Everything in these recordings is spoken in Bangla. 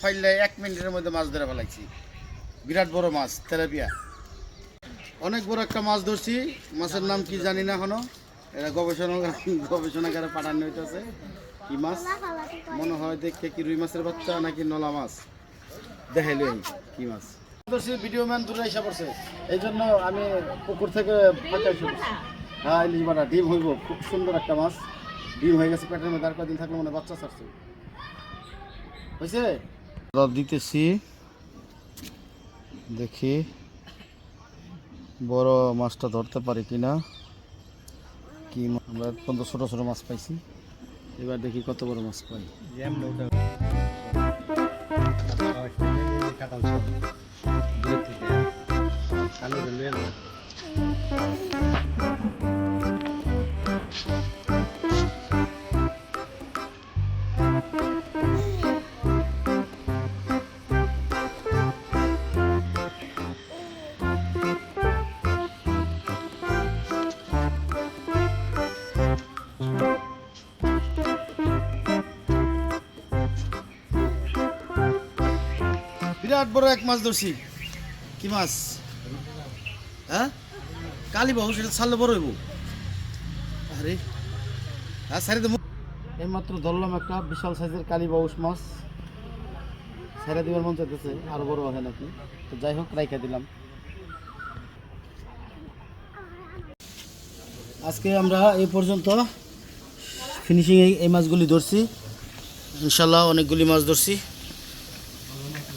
ফাইলে এক মিনিটের মধ্যে মাছ ধরে ফেলাইছি। বিরাট বড় মাছ, তেলাপিয়া। অনেক বড় একটা মাছ ধরছি, মাছের নাম কি জানি না এখনও। এটা গবেষণা গবেষণাগারে পাঠানো হইতেছে। কি মাছ? মনে হয় দেখতে কি রুই মাছের বাচ্চা নাকি নলা মাছ। দেখাইলো কি মাছ। ধরছি, ভিডিও ম্যান দূরে এসে পড়ছে। এই জন্য আমি পুকুর থেকে হ্যাঁ ইলিশ বাটা, ডিম হইব, খুব সুন্দর একটা মাছ। ডিম হয়ে গেছে, পেটের মধ্যে আর কদিন থাকলে মনে বাচ্চা ছাড়ছে। হয়েছে দিতেছি। দেখি বড় মাছটা ধরতে পারি কিনা। কি আমরা পর্যন্ত ছোট ছোট মাছ পাইছি। এবার দেখি কত বড় মাছ পাই। বিরাট বড় এক মাছ ধরছি। কি মাছ? হ্যাঁ? কালী বাহু, সেটা ছাড়লে বড় হইব। আরে হ্যাঁ সারি দেবো এইমাত্র ধরলাম একটা বিশাল সাইজের কালী বাউস মাছ। ছেড়ে দিবার মন চাইতেছে, আরও বড় হয় নাকি? তো যাই হোক, রাইখা দিলাম। আজকে আমরা এই পর্যন্ত ফিনিশিং এই মাছগুলি ধরছি। ইনশাল্লাহ অনেকগুলি মাছ ধরছি।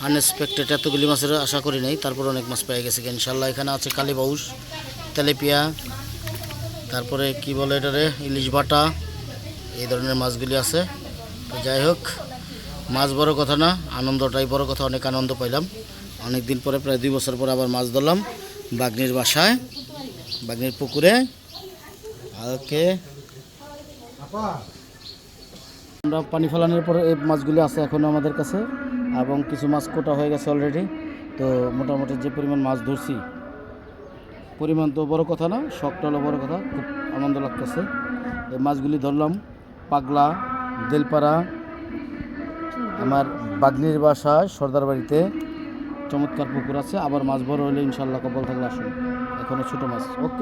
আনএক্সপেক্টেড এতগুলি মাছের আশা করি নাই তারপর অনেক মাছ পেয়ে গেছে। ইনশাল্লাহ এখানে আছে কালীবাউস তেলেপিয়া তারপরে কি বলে এটারে? ইলিশ বাটা এই ধরনের মাছগুলি আছে। তো যাই হোক মাছ বড় কথা না আনন্দটাই বড় কথা অনেক আনন্দ পাইলাম। অনেক দিন পরে প্রায় দুই বছর পরে আবার মাছ ধরলাম বাগনির বাসায় বাগনির পুকুরে। ওকে। আমরা পানি ফেলানোর পরে এই মাছগুলি আছে এখনও আমাদের কাছে। এবং কিছু মাছ কোটা হয়ে গেছে অলরেডি তো মোটামুটি যে পরিমাণ মাছ ধরছি, পরিমাণ তো বড় কথা না, শখটা হলো বড় কথা, খুব আনন্দ লাগতেছে। এই মাছগুলি ধরলাম, পাগলা, দেলপাড়া, আমার বাগনির বাসা, সর্দার বাড়িতে। চমৎকার পুকুর আছে, আবার মাছ বড় হলে ইনশাল্লাহ কপাল থাকলে আসুন। এখনও ছোটো মাছ, ওকে।